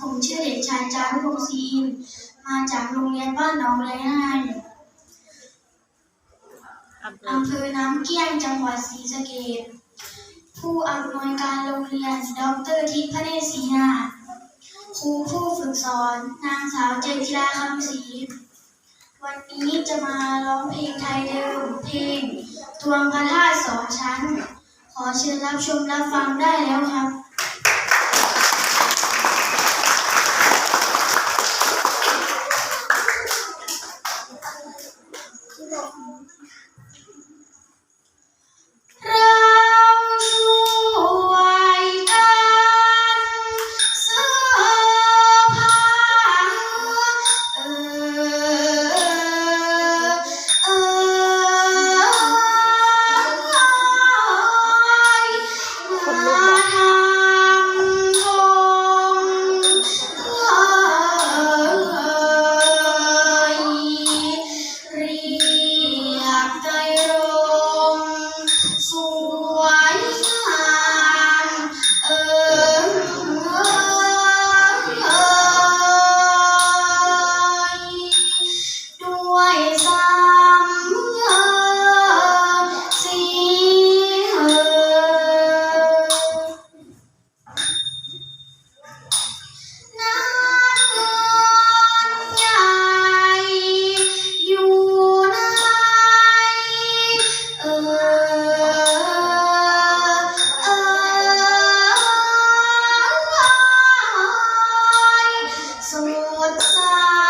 ผมชื่อเด็กชายจารุพงศ์ศรีอินทร์มาจากโรงเรียนบ้านหนองไรนายอำเภออำเภอน้ำเกี้ยงจังหวัดศรีสะเกษผู้อำนวยการโรงเรียนดรทิพเนศศรีนาครูผู้ฝึกสอน นางสาวเจนจิราคำศรีวันนี้จะมาร้องเพลงไทยเดิมเพลง ตวงพระธาตุสองชั้น ขอเชิญรับชมรับฟังได้แล้วครับ What's up?